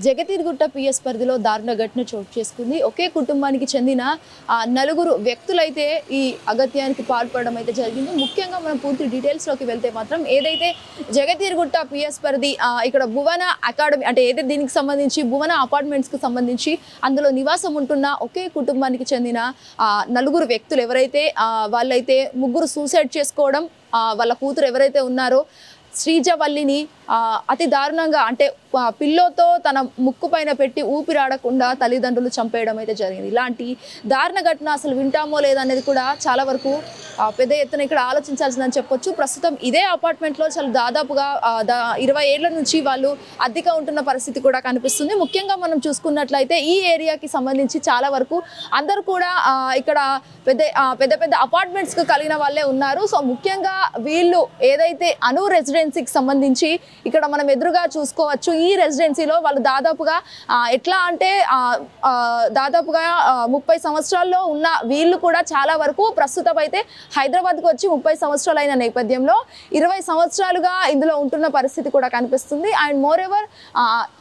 జగతీర్గుట్ట PS పరిధిలో దారుణ ఘటన చోటు చేసుకుంది. ఒకే కుటుంబానికి చెందిన ఆ, నలుగురు వ్యక్తులైతే ఈ అగత్యానికి పాల్పడడం అయితే జరిగింది. ముఖ్యంగా మనం పూర్తి డీటెయిల్స్లోకి వెళ్తే మాత్రం ఏదైతే జగతీర్గుట్ట పిఎస్ పరిధి ఇక్కడ భువన అకాడమీ అంటే ఏదైతే దీనికి సంబంధించి భువన అపార్ట్మెంట్స్కి సంబంధించి అందులో నివాసం ఉంటున్న ఒకే కుటుంబానికి చెందిన ఆ, నలుగురు వ్యక్తులు ఎవరైతే వాళ్ళైతే ముగ్గురు సూసైడ్ చేసుకోవడం వాళ్ళ కూతురు ఎవరైతే ఉన్నారో శ్రీజవల్లిని అతి దారుణంగా అంటే పిల్లోతో తన ముక్కు పైన పెట్టి ఊపిరాడకుండా తల్లిదండ్రులు చంపేయడం అయితే జరిగింది. ఇలాంటి దారుణ ఘటన అసలు వింటామో లేదనేది కూడా చాలా వరకు పెద్ద ఎత్తున ఇక్కడ ఆలోచించాల్సిందని చెప్పొచ్చు. ప్రస్తుతం ఇదే అపార్ట్మెంట్లో చాలా దాదాపుగా దా ఇరవై ఏళ్ళ నుంచి వాళ్ళు అద్దెగా ఉంటున్న పరిస్థితి కూడా కనిపిస్తుంది. ముఖ్యంగా మనం చూసుకున్నట్లయితే ఈ ఏరియాకి సంబంధించి చాలా వరకు అందరూ కూడా ఇక్కడ పెద్ద పెద్ద పెద్ద అపార్ట్మెంట్స్కి కలిగిన వాళ్ళే ఉన్నారు. సో ముఖ్యంగా వీళ్ళు ఏదైతే అను రెసిడెన్సీకి సంబంధించి ఇక్కడ మనం ఎదురుగా చూసుకోవచ్చు ఈ రెసిడెన్సీలో వాళ్ళు దాదాపుగా ఎట్లా అంటే దాదాపుగా ముప్పై సంవత్సరాల్లో ఉన్న వీళ్ళు కూడా చాలా వరకు ప్రస్తుతం అయితే హైదరాబాద్కు వచ్చి ముప్పై సంవత్సరాలు అయిన నేపథ్యంలో ఇరవై సంవత్సరాలుగా ఇందులో ఉంటున్న పరిస్థితి కూడా కనిపిస్తుంది. అండ్ మోర్ ఎవర్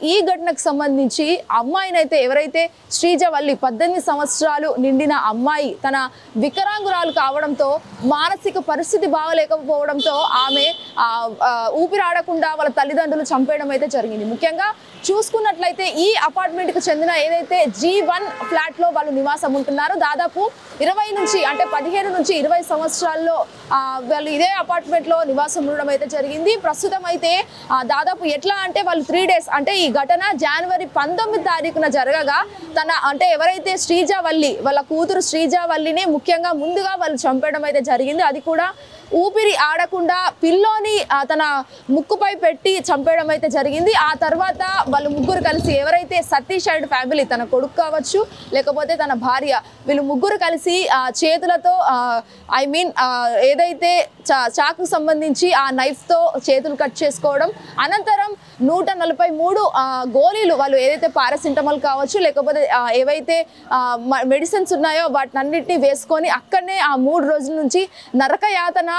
ఈ ఘటనకు సంబంధించి అమ్మాయినైతే ఎవరైతే శ్రీజవల్లి పద్దెనిమిది సంవత్సరాలు నిండిన అమ్మాయి తన వికరాంగురాలు కావడంతో మానసిక పరిస్థితి బాగలేకపోవడంతో ఆమె ఆ, ఊపిరాడకుండా వాళ్ళ తల్లిదండ్రులు చంపేయడం అయితే జరిగింది. ముఖ్యంగా చూసుకున్నట్లయితే ఈ అపార్ట్మెంట్కి చెందిన ఏదైతే జీ వన్ ఫ్లాట్లో వాళ్ళు నివాసం ఉంటున్నారో దాదాపు ఇరవై నుంచి అంటే పదిహేను నుంచి ఇరవై సంవత్సరాల్లో వాళ్ళు ఇదే అపార్ట్మెంట్లో నివాసం ఉండడం అయితే జరిగింది. ప్రస్తుతం అయితే దాదాపు ఎట్లా అంటే వాళ్ళు త్రీ డేస్ అంటే ఈ ఘటన జనవరి పంతొమ్మిది తారీఖున జరగగా తన అంటే ఎవరైతే శ్రీజావల్లి వాళ్ళ కూతురు శ్రీజావల్లిని ముఖ్యంగా ముందుగా వాళ్ళు చంపేయడం అయితే జరిగింది. అది కూడా ఊపిరి ఆడకుండా పిల్లోని తన ముక్కుపై పెట్టి చంపేయడం అయితే జరిగింది. ఆ తర్వాత వాళ్ళు ముగ్గురు కలిసి ఎవరైతే సతీష్ అండ్ ఫ్యామిలీ తన కొడుకు కావచ్చు లేకపోతే తన భార్య వీళ్ళు ముగ్గురు కలిసి ఆ చేతులతో ఐ మీన్ ఏదైతే చా చాకు సంబంధించి ఆ నైఫ్తో చేతులు కట్ చేసుకోవడం అనంతరం నూట నలభై మూడు గోళీలు వాళ్ళు ఏదైతే పారాసింటమాల్ కావచ్చు లేకపోతే ఏవైతే మెడిసిన్స్ ఉన్నాయో వాటిని అన్నింటినీ వేసుకొని అక్కడనే ఆ మూడు రోజుల నుంచి నరక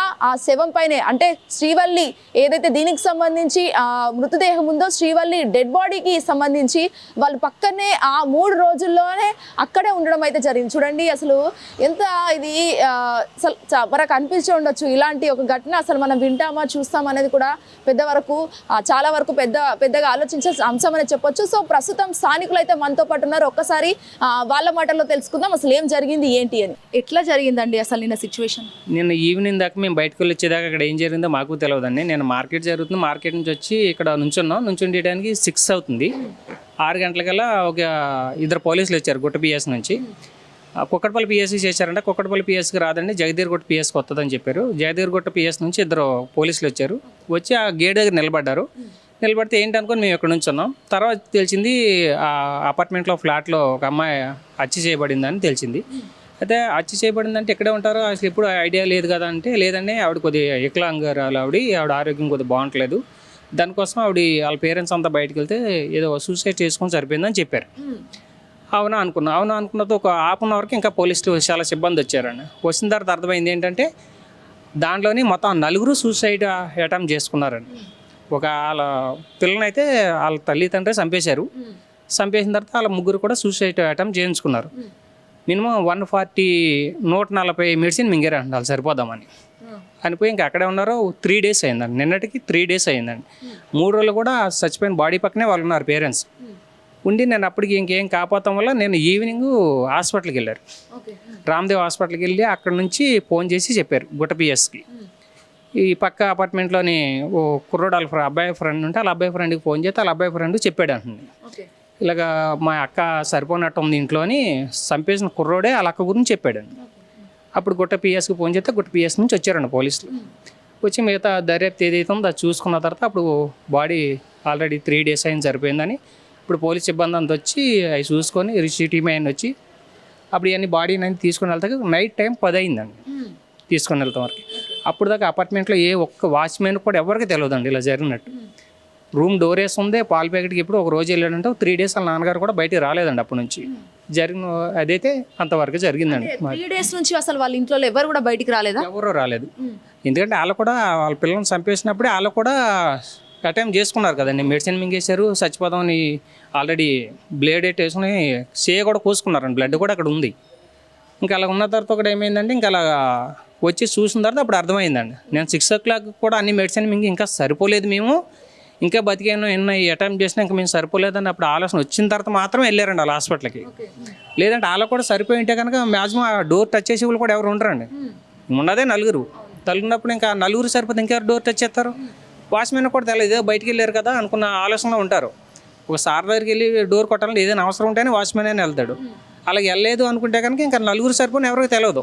యాతన ఆ శవం పైనే అంటే శ్రీవల్లి ఏదైతే దీనికి సంబంధించి ఆ మృతదేహం ఉందో శ్రీవల్లి డెడ్ బాడీకి సంబంధించి వాళ్ళు పక్కనే ఆ మూడు రోజుల్లోనే అక్కడే ఉండడం అయితే జరిగింది. చూడండి అసలు ఎంత ఇది అసలు చ- మనకు అనిపించి ఉండొచ్చు. ఇలాంటి ఒక ఘటన అసలు మనం వింటామా చూస్తామా అనేది కూడా పెద్ద వరకు చాలా వరకు పెద్ద పెద్దగా ఆలోచించాల్సిన అంశం అనేది చెప్పొచ్చు. సో ప్రస్తుతం స్థానికులు అయితే మనతో పాటు ఉన్నారు. ఒక్కసారి వాళ్ళ మాటల్లో తెలుసుకుందాం. అసలు ఏం జరిగింది ఏంటి అని. ఎట్లా జరిగిందండి అసలు నిన్న సిచ్యువేషన్ నిన్న ఈవినింగ్ దాకా మేము బయటకు వెళ్ళి వచ్చేదాకా అక్కడ ఏం జరిగిందో మాకు తెలియదండి నేను మార్కెట్ జరుగుతుంది. మార్కెట్ నుంచి వచ్చి ఇక్కడ నుంచున్నాం. నుంచుండేయడానికి సిక్స్ అవుతుంది. ఆరు గంటలకల్లా ఒక ఇద్దరు పోలీసులు వచ్చారు గుట్ట పిఎస్ నుంచి. కుక్కడపల్లి కుక్కటపల్లి పిఎస్సి చేశారంటే. కుక్కటపల్లి పిఎస్కి రాదండి. జగదీర్గుట్ట పిఎస్కి వస్తుందని చెప్పారు. జగదీర్గుట్ట పిఎస్ నుంచి ఇద్దరు పోలీసులు వచ్చారు. వచ్చి ఆ గేట్ దగ్గర నిలబడ్డారు. నిలబడితే ఏంటి మేము ఇక్కడ నుంచి ఉన్నాం తర్వాత తెలిసింది ఆ అపార్ట్మెంట్లో ఫ్లాట్లో ఒక అమ్మాయి హత్య చేయబడిందని తెలిసింది. అయితే హత్య చేయబడిందంటే ఎక్కడే ఉంటారో? అసలు ఎప్పుడు ఐడియా లేదు కదా అంటే లేదండి. ఆవిడ కొద్దిగా వికలాంగరాలు ఆవిడ. ఆవిడ ఆరోగ్యం కొద్దిగా బాగుంటలేదు. దానికోసం ఆవిడ వాళ్ళ పేరెంట్స్ అంతా బయటకు వెళ్తే ఏదో సూసైడ్ చేసుకొని సరిపోయిందని చెప్పారు. అవునా అనుకున్నా. అవునా అనుకున్నది ఒక హాఫ్ అన్ అవర్కి ఇంకా పోలీసులు చాలా సిబ్బంది వచ్చారండి. వచ్చిన తర్వాత అర్థమైంది ఏంటంటే దాంట్లోని మొత్తం నలుగురు సూసైడ్ అటెంప్ట్ చేసుకున్నారండి. ఒక వాళ్ళ పిల్లనైతే వాళ్ళ తల్లిదండ్రులు చంపేశారు. చంపేసిన తర్వాత వాళ్ళ ముగ్గురు కూడా సూసైడ్ అటెంప్ట్ చేయించుకున్నారు. మినిమం వన్ ఫార్టీ నూట నలభై మెడిసిన్ మింగారండి వాళ్ళు సరిపోదామని. అనిపోయి ఇంకా అక్కడే ఉన్నారు త్రీ డేస్ అయిందండి. నిన్నటికి త్రీ డేస్ అయిందండి. మూడు రోజులు కూడా చచ్చిపోయిన బాడీ పక్కనే వాళ్ళు ఉన్నారు పేరెంట్స్ ఉండి నేను అప్పటికి ఇంకేం కాకపోతాం వల్ల నేను ఈవినింగ్ హాస్పిటల్కి వెళ్ళారు. రామ్దేవ్ హాస్పిటల్కి వెళ్ళి అక్కడ నుంచి ఫోన్ చేసి చెప్పారు గుట్ట పిఎస్కి ఈ పక్క అపార్ట్మెంట్లోని ఓ కుర్రోడు వాళ్ళ అబ్బాయి ఫ్రెండ్ ఉంటే వాళ్ళ అబ్బాయి ఫ్రెండ్కి ఫోన్ చేస్తే వాళ్ళ అబ్బాయి ఫ్రెండ్ చెప్పాడు అంటుంది ఇలాగా మా అక్క సరిపోనట్టు ఉంది ఇంట్లోని చంపేసిన కుర్రోడే వాళ్ళ అక్క గురించి చెప్పాడు అప్పుడు గుట్ట పిఎస్కి ఫోన్ చేస్తే గుట్ట పిఎస్ నుంచి వచ్చారండి పోలీసులు. వచ్చి మిగతా దర్యాప్తు ఏదైతే ఉందో అది చూసుకున్న తర్వాత అప్పుడు బాడీ ఆల్రెడీ త్రీ డేస్ అయిన సరిపోయిందని ఇప్పుడు పోలీస్ సిబ్బంది అంతా వచ్చి అవి చూసుకొని రిసిటీ మ్యాన్ వచ్చి అప్పుడు ఇవన్నీ బాడీని అని తీసుకొని వెళ్తాక నైట్ టైం పది అయిందండి. తీసుకొని వెళ్తాం వరకు. అప్పుడు దాకా అపార్ట్మెంట్లో ఏ ఒక్క వాచ్మెన్ కూడా ఎవరికి తెలియదండి ఇలా జరిగినట్టు. రూమ్ డోర్ ఉంది పాల ప్యాకెట్కి ఇప్పుడు ఒక రోజు వెళ్ళాడంటే త్రీ డేస్ వాళ్ళ నాన్నగారు కూడా బయటికి రాలేదండి అప్పటి నుంచి. జరిగిన అదైతే అంతవరకు జరిగిందండి. త్రీ డేస్ నుంచి అసలు వాళ్ళ ఇంట్లో ఎవరు కూడా బయటికి రాలేదా? ఎవరూ రాలేదు. ఎందుకంటే వాళ్ళు కూడా వాళ్ళ పిల్లల్ని చంపేసినప్పుడే వాళ్ళు కూడా అటెంప్ట్ చేసుకున్నారు కదండి. మెడిసిన్ మింగేశారు చచ్చిపోదామని ఆల్రెడీ బ్లేడ్ ఎట్ వేసుకుని సే కూడా కోసుకున్నారండి. బ్లడ్ కూడా అక్కడ ఉంది. ఇంకా అలా ఉన్న తర్వాత ఒకటి ఏమైందంటే ఇంకా అలా వచ్చి చూసిన తర్వాత అప్పుడు అర్థమైందండి. నేను సిక్స్ ఓ క్లాక్ కూడా అన్ని మెడిసిన్ మింగి ఇంకా సరిపోలేదు మేము. ఇంకా బతికాను ఎన్నో అటెంప్ట్ చేసినా ఇంకా మేము సరిపోలేదని అప్పుడు ఆలోచన వచ్చిన తర్వాత మాత్రం వెళ్ళారండి వాళ్ళ హాస్పిటల్కి. లేదంటే వాళ్ళ కూడా సరిపోయి ఉంటే కనుక మ్యాక్సిమం ఆ డోర్ టచ్ చేసే వాళ్ళు కూడా ఎవరు ఉండరండి. ఉన్నదే నలుగురు. తగిలినప్పుడు ఇంకా నలుగురు సరిపోతే ఇంకెవరు డోర్ టచ్ చేస్తారు? వాచ్మెన్ కూడా తెలియదు ఇదే బయటికి వెళ్ళారు కదా అనుకున్న ఆలోచనలో ఉంటారు. ఒక సార్ దగ్గరికి వెళ్ళి డోర్ కొట్టాలని ఏదైనా అవసరం ఉంటేనే వాచ్మెన్ అని వెళ్తాడు. అలా వెళ్ళలేదు అనుకుంటే కనుక ఇంకా నలుగురు సరిపోని ఎవరికి తెలియదు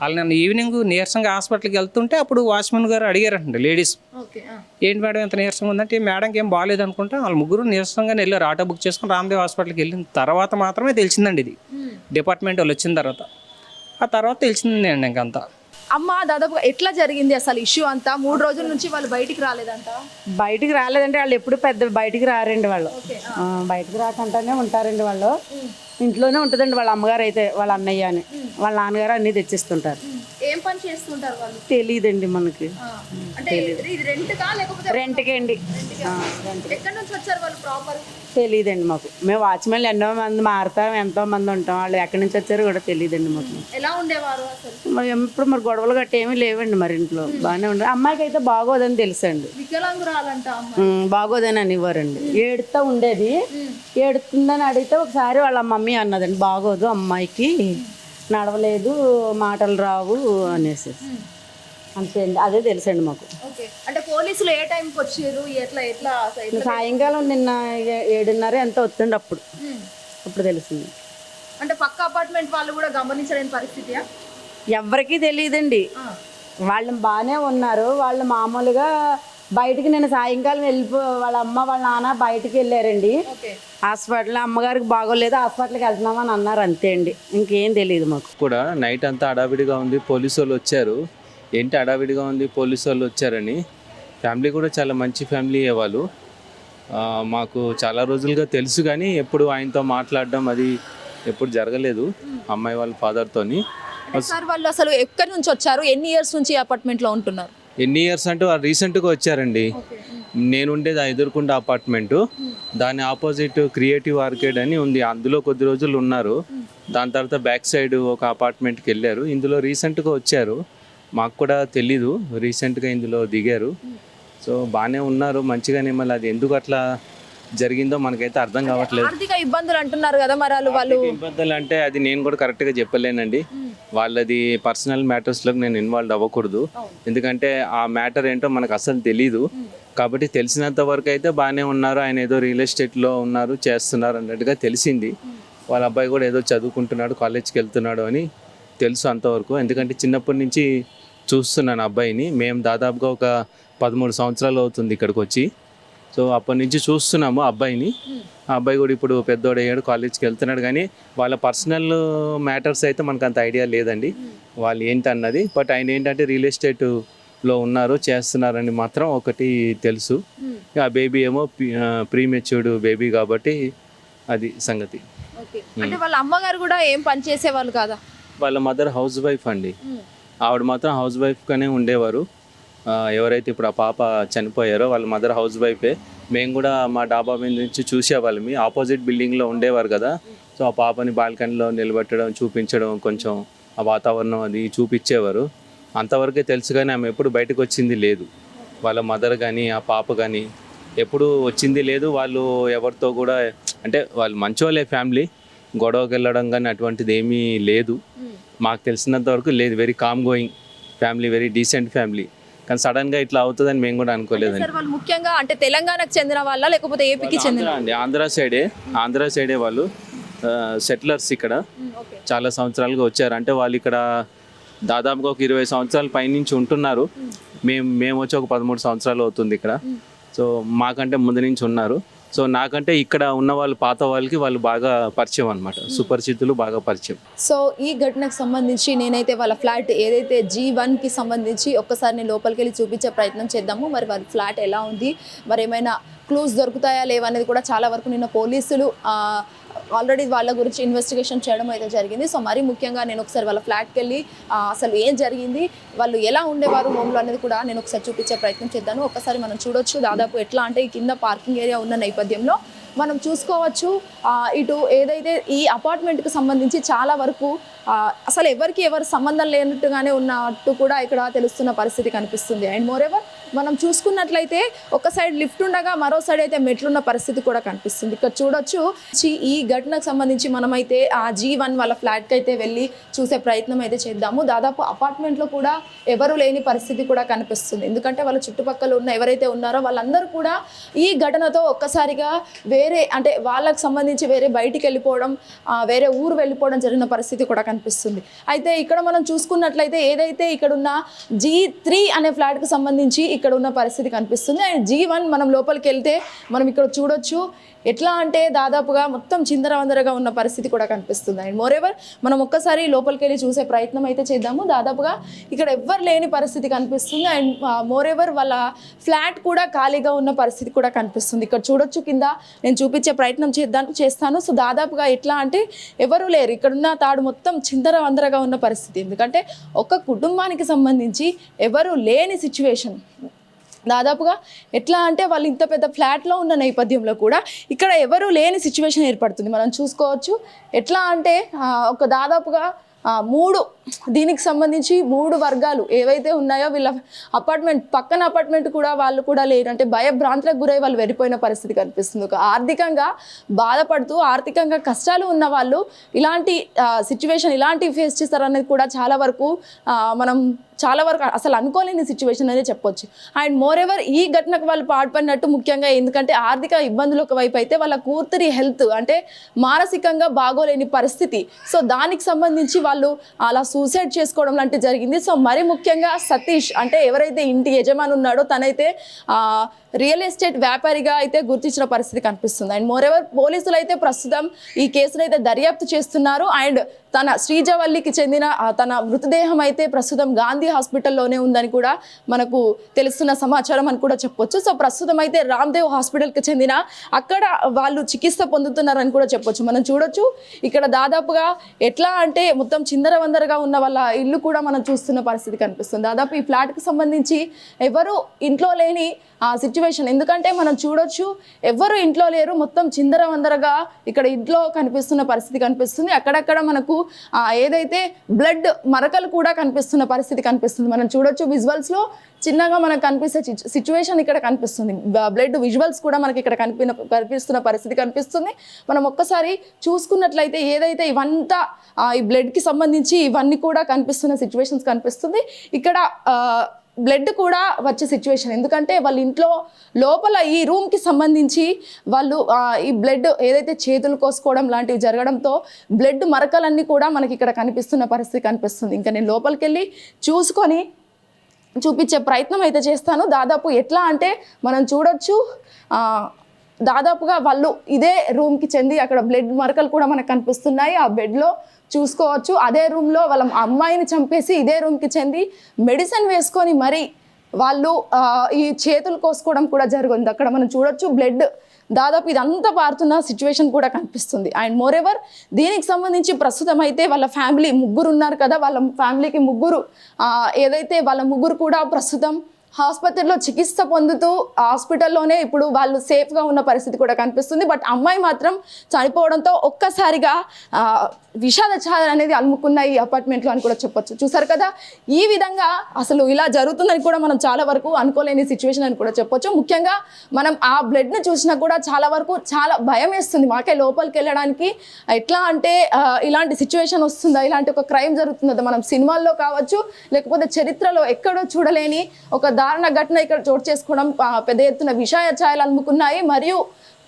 వాళ్ళు నన్ను ఈవినింగ్ నీరసంగా హాస్పిటల్కి వెళ్తుంటే అప్పుడు వాచ్మెన్ గారు అడిగారంట లేడీస్. ఓకే ఏంటి మేడం ఎంత నీరసంగా ఉందంటే "ఈ మేడంకి ఏం బాగాలేదు అనుకుంటే వాళ్ళు ముగ్గురు నీరసంగానే వెళ్ళారు ఆటో బుక్ చేసుకుని రామదేవ్ హాస్పిటల్కి వెళ్ళిన తర్వాత మాత్రమే తెలిసిందండి ఇది. డిపార్ట్మెంట్ వాళ్ళు వచ్చిన తర్వాత. ఆ తర్వాత తెలిసింది అండి ఇంకంతా. అమ్మ దాదాపు ఎట్లా జరిగింది అసలు ఇష్యూ అంతా? మూడు రోజుల నుంచి వాళ్ళు బయటికి రాలేదంట? బయటికి రాలేదంటే వాళ్ళు ఎప్పుడు పెద్ద బయటికి రారండి వాళ్ళు. బయటికి రాకుండానే ఉంటారండి వాళ్ళు. ఇంట్లోనే ఉంటుందండి వాళ్ళ అమ్మగారు అయితే వాళ్ళ అన్నయ్య అని. వాళ్ళ నాన్నగారు అన్నీ తెచ్చిస్తుంటారు. ఏం పని చేస్తుంటారు వాళ్ళు? తెలియదండి మనకి. అంటే ఇది రెంట్ కా లేకపోతే రెంట్కి అండి. ఎక్కడి నుంచి వచ్చారు వాళ్ళు ప్రాపర్? తెలియదండి మాకు. మేము వాచ్మెన్ ఎన్నో మంది మారుతాం ఎంతో మంది ఉంటాం. వాళ్ళు ఎక్కడి నుంచి వచ్చారో కూడా తెలియదండి మాకు. ఎలా ఉండేవారు అసలు? మరి ఇప్పుడు మరి గొడవలు గట్ట ఏమీ లేవండి మరి ఇంట్లో. బాగానే ఉండే. అమ్మాయికి అయితే బాగోదని తెలుసండి. వికలాంగురాలంట బాగోదని అనేవారండి ఏడుస్తూ ఉండేది. ఏడుతుందని అడిగితే ఒకసారి వాళ్ళ మమ్మీ అన్నదండి బాగోదు అమ్మాయికి. నడవలేదు మాటలు రావు అనేసి. అంతే అండి అదే తెలుసండి మాకు. అంటే పోలీసులు ఏ టైంకి వచ్చారు? ఎట్లా ఎట్లా సాయంకాలం నిన్న ఏడున్నర ఎంత వస్తుంది అప్పుడు. అప్పుడు తెలిసింది. అంటే పక్క అపార్ట్మెంట్ వాళ్ళు కూడా గమనించలేని పరిస్థితియా? ఎవరికీ తెలియదండి. వాళ్ళు బాగానే ఉన్నారు. వాళ్ళు మామూలుగా బయటికి నేను సాయంకాలం వెళ్ళిపో వాళ్ళ అమ్మ వాళ్ళ నాన్న బయటికి వెళ్ళారండి. హాస్పిటల్ అమ్మగారికి బాగోలేదు హాస్పిటల్కి వెళ్తున్నామని అన్నారు అంతే అండి. ఇంకేం తెలియదు మాకు. కూడా నైట్ అంతా హడావిడిగా ఉంది పోలీసు వాళ్ళు వచ్చారు. ఏంటి హడావిడిగా ఉంది పోలీసు వాళ్ళు వచ్చారని. ఫ్యామిలీ కూడా చాలా మంచి ఫ్యామిలీ వాళ్ళు. ఆ, మాకు చాలా రోజులుగా తెలుసు కానీ ఎప్పుడు ఆయనతో మాట్లాడడం అది ఎప్పుడు జరగలేదు అమ్మాయి వాళ్ళ ఫాదర్తోని సార్ వాళ్ళు అసలు ఎక్కడి నుంచి వచ్చారు? ఎన్ని ఇయర్స్ నుంచి అపార్ట్మెంట్లో ఉంటున్నారు? ఎన్ని ఇయర్స్ అంటే వాళ్ళు రీసెంట్గా వచ్చారండి. నేను ఉండేది ఎదుర్కొండ అపార్ట్మెంట్. దాని ఆపోజిట్ క్రియేటివ్ ఆర్కేడ్ అని ఉంది. అందులో కొద్ది రోజులు ఉన్నారు. దాని తర్వాత బ్యాక్ సైడ్ ఒక అపార్ట్మెంట్కి వెళ్ళారు. ఇందులో రీసెంట్గా వచ్చారు. మాకు కూడా తెలీదు. రీసెంట్గా ఇందులో దిగారు. సో బాగానే ఉన్నారు. మంచిగానే మళ్ళీ అది ఎందుకు అట్లా జరిగిందో మనకైతే అర్థం కావట్లేదు. ఆర్థిక ఇబ్బందులు అంటున్నారు కదా మరి వాళ్ళు వాళ్ళు ఇబ్బందులు అంటే అది నేను కూడా కరెక్ట్గా చెప్పలేనండి. వాళ్ళది పర్సనల్ మ్యాటర్స్లోకి నేను ఇన్వాల్వ్ అవ్వకూడదు. ఎందుకంటే ఆ మ్యాటర్ ఏంటో మనకు అసలు తెలీదు. కాబట్టి తెలిసినంత వరకు అయితే బాగానే ఉన్నారు. ఆయన ఏదో రియల్ ఎస్టేట్లో ఉన్నారు చేస్తున్నారు అన్నట్టుగా తెలిసింది. వాళ్ళ అబ్బాయి కూడా ఏదో చదువుకుంటున్నాడు కాలేజ్కి వెళ్తున్నాడు అని తెలుసు అంతవరకు. ఎందుకంటే చిన్నప్పటి నుంచి చూస్తున్నాను అబ్బాయిని. మేము దాదాపుగా ఒక పదమూడు సంవత్సరాలు అవుతుంది ఇక్కడికి వచ్చి. సో అప్పటి నుంచి చూస్తున్నాము అబ్బాయిని. ఆ అబ్బాయి కూడా ఇప్పుడు పెద్దోడు అయ్యాడు కాలేజ్కి వెళ్తున్నాడు. కానీ వాళ్ళ పర్సనల్ మ్యాటర్స్ అయితే మనకు అంత ఐడియా లేదండి. వాళ్ళు ఏంటి అన్నది బట్ ఆయన ఏంటంటే రియల్ ఎస్టేట్లో ఉన్నారు చేస్తున్నారని మాత్రం ఒకటి తెలుసు. ఆ బేబీ ఏమో ప్రీ మెచ్యూర్డ్ బేబీ కాబట్టి అది సంగతి. అంటే వాళ్ళ అమ్మగారు కూడా ఏం పని చేసేవాళ్ళు కాదా? వాళ్ళ మదర్ హౌస్ వైఫ్ అండి ఆవిడ మాత్రం హౌస్ వైఫ్గానే ఉండేవారు. ఎవరైతే ఇప్పుడు ఆ పాప చనిపోయారో వాళ్ళ మదర్ హౌస్ వైఫే మేము కూడా మా డాబా మీద నుంచి చూసేవాళ్ళమి ఆపోజిట్ బిల్డింగ్లో ఉండేవారు కదా. సో ఆ పాపని బాల్కనీలో నిలబెట్టడం చూపించడం కొంచెం ఆ వాతావరణం అది చూపించేవారు. అంతవరకే తెలుసు కానీ ఆమె ఎప్పుడు బయటకు వచ్చింది లేదు. వాళ్ళ మదర్ కానీ ఆ పాప కానీ ఎప్పుడు వచ్చింది లేదు. వాళ్ళు ఎవరితో కూడా అంటే వాళ్ళు మంచోళ్ళే ఫ్యామిలీ. గొడవకి వెళ్ళడం కానీ అటువంటిది ఏమీ లేదు. మాకు తెలిసినంత వరకు లేదు. Very calm going family very decent family. కానీ సడన్గా ఇట్లా అవుతుందని మేము కూడా అనుకోలేదండి సార్ వాళ్ళు ముఖ్యంగా అంటే తెలంగాణకు చెందిన వాళ్ళ లేకపోతే ఏపీకి చెందిన ఆంధ్ర అండి. ఆంధ్ర సైడే ఆంధ్ర సైడే వాళ్ళు సెటిలర్స్ ఇక్కడ. ఓకే. చాలా సంవత్సరాలుగా వచ్చారు. అంటే వాళ్ళు ఇక్కడ దాదాపుగా ఒక ఇరవై సంవత్సరాల పైనుంచి ఉంటున్నారు. మేము. మేము వచ్చి ఒక పదమూడు సంవత్సరాలు అవుతుంది ఇక్కడ. సో మాకంటే ముందు నుంచి ఉన్నారు. సో నాకంటే ఇక్కడ ఉన్న వాళ్ళు పాత వాళ్ళకి వాళ్ళు బాగా పరిచయం అనమాట సుపరిచితులు బాగా పరిచయం. సో ఈ ఘటనకు సంబంధించి నేనైతే వాళ్ళ ఫ్లాట్ ఏదైతే జీ వన్కి సంబంధించి ఒక్కసారి నేను లోపలికి వెళ్ళి చూపించే ప్రయత్నం చేద్దాము. మరి వాళ్ళ ఫ్లాట్ ఎలా ఉంది? మరి ఏమైనా క్లూస్ దొరుకుతాయా? లేవా? అనేది కూడా చాలా వరకు నిన్న పోలీసులు ఆల్రెడీ వాళ్ళ గురించి ఇన్వెస్టిగేషన్ చేయడం అయితే జరిగింది. సో మరీ ముఖ్యంగా నేను ఒకసారి వాళ్ళ ఫ్లాట్కి వెళ్ళి అసలు ఏం జరిగింది వాళ్ళు ఎలా ఉండేవారు హోమ్లో అనేది కూడా నేను ఒకసారి చూపించే ప్రయత్నం చేద్దాను. ఒకసారి మనం చూడొచ్చు దాదాపు ఎట్లా అంటే ఈ కింద పార్కింగ్ ఏరియా ఉన్న నేపథ్యంలో మనం చూసుకోవచ్చు. ఇటు ఏదైతే ఈ అపార్ట్మెంట్కి సంబంధించి చాలా వరకు అసలు ఎవరికి ఎవరు సంబంధం లేనట్టుగానే ఉన్నట్టు కూడా ఇక్కడ తెలుస్తున్న పరిస్థితి కనిపిస్తుంది. అండ్ మోర్ ఎవర్ మనం చూసుకున్నట్లయితే ఒక సైడ్ లిఫ్ట్ ఉండగా మరో సైడ్ అయితే మెట్లున్న పరిస్థితి కూడా కనిపిస్తుంది. ఇక్కడ చూడొచ్చు ఈ ఘటనకు సంబంధించి మనమైతే ఆ జీ వన్ వాళ్ళ ఫ్లాట్కి అయితే వెళ్ళి చూసే ప్రయత్నం అయితే చేద్దాము. దాదాపు అపార్ట్మెంట్లో కూడా ఎవరు లేని పరిస్థితి కూడా కనిపిస్తుంది. ఎందుకంటే వాళ్ళ చుట్టుపక్కల ఉన్న ఎవరైతే ఉన్నారో వాళ్ళందరూ కూడా ఈ ఘటనతో ఒక్కసారిగా వేరే అంటే వాళ్ళకు సంబంధించి వేరే బయటికి వెళ్ళిపోవడం వేరే ఊరు వెళ్ళిపోవడం జరిగిన పరిస్థితి కూడా కనిపిస్తుంది. అయితే ఇక్కడ మనం చూసుకున్నట్లయితే ఏదైతే ఇక్కడ ఉన్న జీ త్రీ అనే ఫ్లాట్కి సంబంధించి ఇక్కడ ఉన్న పరిస్థితి కనిపిస్తుంది. అండ్ జీ వన్ మనం లోపలికి వెళ్తే మనం ఇక్కడ చూడొచ్చు. ఎట్లా అంటే దాదాపుగా మొత్తం చిందరవందరగా ఉన్న పరిస్థితి కూడా కనిపిస్తుంది. అండ్ మోరెవర్ మనం ఒక్కసారి లోపలికి వెళ్ళి చూసే ప్రయత్నం అయితే చేద్దాము. దాదాపుగా ఇక్కడ ఎవ్వరు లేని పరిస్థితి కనిపిస్తుంది. అండ్ మోరెవర్ వాళ్ళ ఫ్లాట్ కూడా ఖాళీగా ఉన్న పరిస్థితి కూడా కనిపిస్తుంది. ఇక్కడ చూడొచ్చు కింద నేను చూపించే ప్రయత్నం చేద్దాను చేస్తాను. సో దాదాపుగా ఎట్లా అంటే ఎవరు లేరు. ఇక్కడున్న తాడు మొత్తం చిందరవందరగా ఉన్న పరిస్థితి. ఎందుకంటే ఒక కుటుంబానికి సంబంధించి ఎవరు లేని సిచ్యువేషన్ దాదాపుగా ఎట్లా అంటే వాళ్ళు ఇంత పెద్ద ఫ్లాట్లో ఉన్న నేపథ్యంలో కూడా ఇక్కడ ఎవరు లేని సిచ్యువేషన్ ఏర్పడుతుంది. మనం చూసుకోవచ్చు. ఎట్లా అంటే ఒక దాదాపుగా మూడు. దీనికి సంబంధించి మూడు వర్గాలు ఏవైతే ఉన్నాయో వీళ్ళ అపార్ట్మెంట్ పక్కన అపార్ట్మెంట్ కూడా వాళ్ళు కూడా లేరు. అంటే భయభ్రాంతులకు గురై వాళ్ళు వెళ్ళిపోయిన పరిస్థితి కనిపిస్తుంది. ఒక ఆర్థికంగా బాధపడుతూ ఆర్థికంగా కష్టాలు ఉన్న వాళ్ళు ఇలాంటి సిచ్యువేషన్ ఇలాంటివి ఫేస్ చేస్తారనేది కూడా చాలా వరకు మనం చాలా వరకు అసలు అనుకోలేని సిచ్యువేషన్ అనేది చెప్పొచ్చు. అండ్ మోర్ ఎవర్ ఈ ఘటనకు వాళ్ళు పాడుపడినట్టు ముఖ్యంగా ఎందుకంటే ఆర్థిక ఇబ్బందులు ఒకవైపు అయితే వాళ్ళ కూతురి హెల్త్ అంటే మానసికంగా బాగోలేని పరిస్థితి. సో దానికి సంబంధించి వాళ్ళు అలా సూసైడ్ చేసుకోవడం లాంటివి జరిగింది. సో మరి ముఖ్యంగా సతీష్ అంటే ఎవరైతే ఇంటి యజమాని ఉన్నాడో తనైతే రియల్ ఎస్టేట్ వ్యాపారిగా అయితే గుర్తించిన పరిస్థితి కనిపిస్తుంది. అండ్ మోర్ ఎవర్ పోలీసులు అయితే ప్రస్తుతం ఈ కేసును అయితే దర్యాప్తు చేస్తున్నారు. అండ్ తన శ్రీజవల్లికి చెందిన తన మృతదేహం అయితే ప్రస్తుతం గాంధీ హాస్పిటల్లోనే ఉందని కూడా మనకు తెలుస్తున్న సమాచారం అని కూడా చెప్పొచ్చు. సో ప్రస్తుతం అయితే రామ్దేవ్ హాస్పిటల్కి చెందిన అక్కడ వాళ్ళు చికిత్స పొందుతున్నారని కూడా చెప్పొచ్చు. మనం చూడొచ్చు. ఇక్కడ దాదాపుగా ఎట్లా అంటే మొత్తం చిందరవందరగా ఉన్న వాళ్ళ ఇల్లు కూడా మనం చూస్తున్న పరిస్థితి కనిపిస్తుంది. దాదాపు ఈ ఫ్లాట్కి సంబంధించి ఎవరు ఇంట్లో లేని ఆ సిచ్యువేషన్. ఎందుకంటే మనం చూడొచ్చు ఎవరు ఇంట్లో లేరు మొత్తం చిందరవందరగా ఇక్కడ ఇంట్లో కనిపిస్తున్న పరిస్థితి కనిపిస్తుంది. అక్కడక్కడ మనకు ఏదైతే బ్లడ్ మరకలు కూడా కనిపిస్తున్న పరిస్థితి కనిపిస్తుంది. మనం చూడొచ్చు విజువల్స్లో చిన్నగా మనకు కనిపిస్తే సిచ్యువేషన్ ఇక్కడ కనిపిస్తుంది. బ్లడ్ విజువల్స్ కూడా మనకి ఇక్కడ కనిపిన కనిపిస్తున్న పరిస్థితి కనిపిస్తుంది. మనం ఒక్కసారి చూసుకున్నట్లయితే ఏదైతే ఇవంతా ఈ బ్లడ్కి సంబంధించి ఇవన్నీ కూడా కనిపిస్తున్న సిచ్యువేషన్స్ కనిపిస్తుంది. ఇక్కడ బ్లడ్ కూడా వచ్చే సిచ్యువేషన్ ఎందుకంటే వాళ్ళ ఇంట్లో లోపల ఈ రూమ్కి సంబంధించి వాళ్ళు ఈ బ్లడ్ ఏదైతే చేతులు కోసుకోవడం లాంటివి జరగడంతో బ్లడ్ మరకలన్నీ కూడా మనకి ఇక్కడ కనిపిస్తున్న పరిస్థితి కనిపిస్తుంది. ఇంకా నేను లోపలికి వెళ్ళి చూసుకొని చూపించే ప్రయత్నం అయితే చేస్తాను. దాదాపు ఎట్లా అంటే మనం చూడొచ్చు దాదాపుగా వాళ్ళు ఇదే రూమ్కి చెంది అక్కడ బ్లడ్ మరకలు కూడా మనకు కనిపిస్తున్నాయి. ఆ బెడ్లో చూసుకోవచ్చు. అదే రూమ్లో వాళ్ళ అమ్మాయిని చంపేసి ఇదే రూమ్కి చెంది మెడిసిన్ వేసుకొని మరి వాళ్ళు ఈ చేతులు కోసుకోవడం కూడా జరిగింది. అక్కడ మనం చూడొచ్చు బ్లడ్ దాదాపు ఇదంతా పారుతున్న సిచ్యువేషన్ కూడా కనిపిస్తుంది. అండ్ మోర్ ఎవర్ దీనికి సంబంధించి ప్రస్తుతం అయితే వాళ్ళ ఫ్యామిలీ ముగ్గురు ఉన్నారు కదా వాళ్ళ ఫ్యామిలీకి ముగ్గురు ఏదైతే వాళ్ళ ముగ్గురు కూడా ప్రస్తుతం ఆసుపత్రిలో చికిత్స పొందుతూ హాస్పిటల్లోనే ఇప్పుడు వాళ్ళు సేఫ్గా ఉన్న పరిస్థితి కూడా కనిపిస్తుంది. బట్ అమ్మాయి మాత్రం చనిపోవడంతో ఒక్కసారిగా విషాద ఛాయలు అనేది అలుముకున్న ఈ అపార్ట్మెంట్లో అని కూడా చెప్పొచ్చు. చూసారు కదా ఈ విధంగా అసలు ఇలా జరుగుతుందని కూడా మనం చాలా వరకు అనుకోలేని సిచ్యువేషన్ అని కూడా చెప్పొచ్చు. ముఖ్యంగా మనం ఆ బ్లడ్ని చూసినా కూడా చాలా వరకు చాలా భయం వేస్తుంది. మాకే లోపలికి వెళ్ళడానికి ఎట్లా అంటే ఇలాంటి సిచ్యువేషన్ వస్తుందా? ఇలాంటి ఒక క్రైమ్ జరుగుతుందా? మనం సినిమాల్లో కావచ్చు లేకపోతే చరిత్రలో ఎక్కడో చూడలేని ఒక దారుణ ఘటన ఇక్కడ చోటు చేసుకోవడం పెద్ద ఎత్తున విషయ ఛాయలు అలుముకున్నాయి మరియు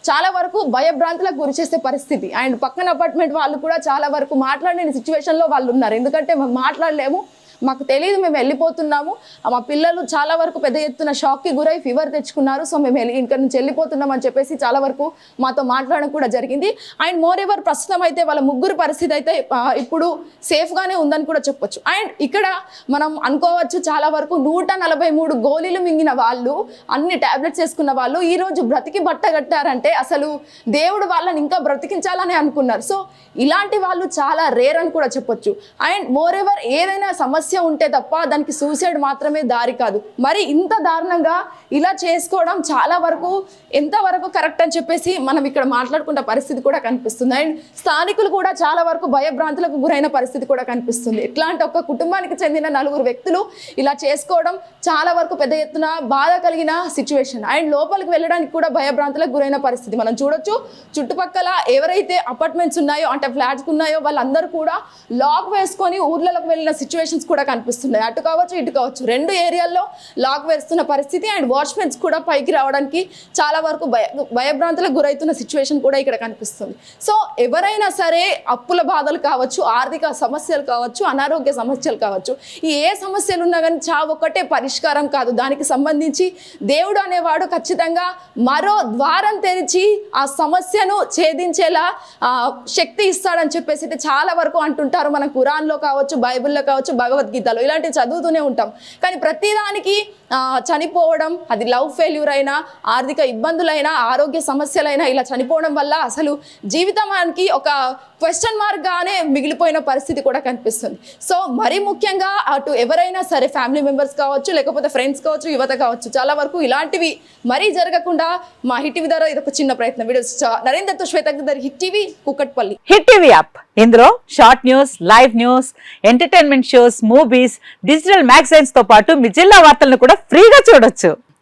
చాలా వరకు భయభ్రాంతులకు గురి చేసే పరిస్థితి. అండ్ పక్కన అపార్ట్మెంట్ వాళ్ళు కూడా చాలా వరకు మాట్లాడలేని సిచ్యువేషన్లో వాళ్ళు ఉన్నారు. ఎందుకంటే మాట్లాడలేము. మాకు తెలియదు మేము వెళ్ళిపోతున్నాము. మా పిల్లలు చాలా వరకు పెద్ద ఎత్తున షాక్కి గురై ఫీవర్ తెచ్చుకున్నారు. సో మేము వెళ్ళి ఇక్కడ నుంచి వెళ్ళిపోతున్నాం అని చెప్పేసి చాలా వరకు మాతో మాట్లాడడం కూడా జరిగింది. అండ్ మోర్ ఎవర్ ప్రస్తుతం అయితే వాళ్ళ ముగ్గురు పరిస్థితి అయితే ఇప్పుడు సేఫ్గానే ఉందని కూడా చెప్పొచ్చు. అండ్ ఇక్కడ మనం అనుకోవచ్చు చాలా వరకు నూట నలభై మూడు గోళీలు మింగిన వాళ్ళు అన్ని టాబ్లెట్స్ వేసుకున్న వాళ్ళు ఈరోజు బ్రతికి బట్ట కట్టారంటే అసలు దేవుడు వాళ్ళని ఇంకా బ్రతికించాలని అనుకున్నారు. సో ఇలాంటి వాళ్ళు చాలా రేర్ అని కూడా చెప్పొచ్చు. అండ్ మోర్ ఎవర్ ఏదైనా సమస్య ఉంటే తప్ప దానికి సూసైడ్ మాత్రమే దారి కాదు. మరి ఇంత దారుణంగా ఇలా చేసుకోవడం చాలా వరకు ఎంతవరకు కరెక్ట్ అని చెప్పేసి మనం ఇక్కడ మాట్లాడుకున్న పరిస్థితి కూడా కనిపిస్తుంది. అండ్ స్థానికులు కూడా చాలా వరకు భయభ్రాంతులకు గురైన పరిస్థితి కూడా కనిపిస్తుంది. ఇట్లాంటి ఒక కుటుంబానికి చెందిన నలుగురు వ్యక్తులు ఇలా చేసుకోవడం చాలా వరకు పెద్ద ఎత్తున బాధ కలిగిన సిచ్యువేషన్ అండ్ లోపలికి వెళ్ళడానికి కూడా భయభ్రాంతులకు గురైన పరిస్థితి. మనం చూడొచ్చు చుట్టుపక్కల ఎవరైతే అపార్ట్మెంట్స్ ఉన్నాయో అంటే ఫ్లాట్స్ ఉన్నాయో వాళ్ళందరూ కూడా లాక్ వేసుకొని ఊర్లలోకి వెళ్ళిన సిచ్యువేషన్స్ కూడా కనిపిస్తున్నాయి. అటు కావచ్చు ఇటు కావచ్చు. రెండు ఏరియాల్లో లాక్ వేస్తున్న పరిస్థితి. అండ్ వాచ్మెన్స్ కూడా పైకి రావడానికి చాలా వరకు భయ భయభ్రాంతులకు గురవుతున్న సిచ్యువేషన్ కూడా ఇక్కడ కనిపిస్తుంది. సో ఎవరైనా సరే అప్పుల బాధలు కావచ్చు ఆర్థిక సమస్యలు కావచ్చు అనారోగ్య సమస్యలు కావచ్చు ఈ ఏ సమస్యలు ఉన్నా కానీ చా ఒక్కటే పరిష్కారం కాదు. దానికి సంబంధించి దేవుడు అనేవాడు ఖచ్చితంగా మరో ద్వారం తెరిచి ఆ సమస్యను ఛేదించేలా శక్తి ఇస్తాడని చెప్పేసి అయితే చాలా వరకు అంటుంటారు. మన కురాన్లో కావచ్చు బైబిల్లో కావచ్చు భగవద్గీతలో ఇలాంటివి చదువుతూనే ఉంటాం. కానీ ప్రతిదానికి చనిపోవడం అది లవ్ ఫెయిల్యూర్ అయినా ఆర్థిక ఇబ్బందులైనా ఆరోగ్య సమస్యలైనా ఇలా చనిపోవడం వల్ల అసలు జీవితానికి ఒక క్వశ్చన్ మార్క్గానే మిగిలిపోయిన పరిస్థితి కూడా కనిపిస్తుంది. సో మరీ ముఖ్యంగా అటు ఎవరైనా సరే ఫ్యామిలీ మెంబర్స్ కావచ్చు లేకపోతే ఫ్రెండ్స్ కావచ్చు యువత కావచ్చు చాలా వరకు ఇలాంటివి మరీ జరగకుండా మా హిట్ టీవీ ద్వారా ఇది ఒక చిన్న ప్రయత్నం. Videos నరేందర్తో Shweta hit TV Kukatpally. Hit TV app. ఇందులో short news live news entertainment shows movies digital మ్యాగజైన్స్తో పాటు మీ జిల్లా వార్తలను కూడా ఫ్రీగా చూడొచ్చు.